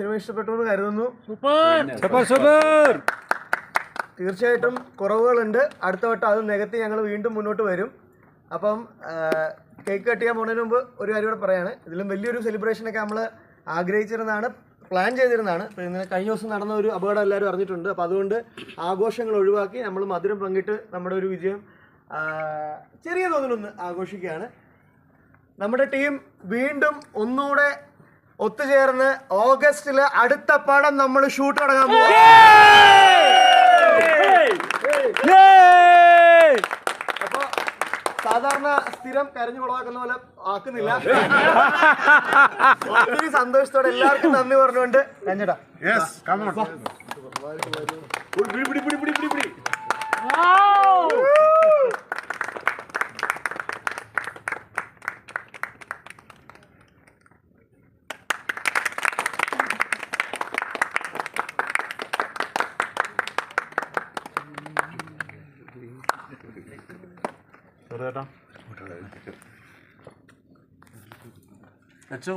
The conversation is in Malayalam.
സിനിമ ഇഷ്ടപ്പെട്ടു എന്ന് കരുതുന്നു. സൂപ്പർ. സൂപ്പർ തീർച്ചയായിട്ടും കുറവുകളുണ്ട്. അടുത്ത വട്ടം അത് നികത്തി ഞങ്ങൾ വീണ്ടും മുന്നോട്ട് വരും. അപ്പം കേക്ക് കട്ട് ചെയ്യാൻ പോണതിന് മുമ്പ് ഒരു കാര്യം കൂടെ പറയാണ്. ഇതിലും വലിയൊരു സെലിബ്രേഷനൊക്കെ നമ്മൾ ആഗ്രഹിച്ചിരുന്നതാണ് പ്ലാൻ ചെയ്തിരുന്നതാണ്. കഴിഞ്ഞ ദിവസം നടന്ന ഒരു അപകടം എല്ലാവരും അറിഞ്ഞിട്ടുണ്ട്. അപ്പോൾ അതുകൊണ്ട് ആഘോഷങ്ങൾ ഒഴിവാക്കി നമ്മൾ മധുരം പങ്കിട്ട് നമ്മുടെ ഒരു വിജയം ചെറിയ തോതിലൊന്ന് ആഘോഷിക്കുകയാണ്. നമ്മുടെ ടീം വീണ്ടും ഒന്നുകൂടെ ഒത്തുചേർന്ന് ഓഗസ്റ്റിൽ അടുത്ത പടം നമ്മൾ ഷൂട്ട് തുടങ്ങാൻ പോകും അപ്പൊ സാധാരണ സ്ഥിരം കരഞ്ഞു കൊളവാക്കുന്ന പോലെ ആക്കുന്നില്ല. ഒത്തിരി സന്തോഷത്തോടെ എല്ലാവർക്കും നന്ദി പറഞ്ഞുകൊണ്ട് കഞ്ഞടാ അച്ചോ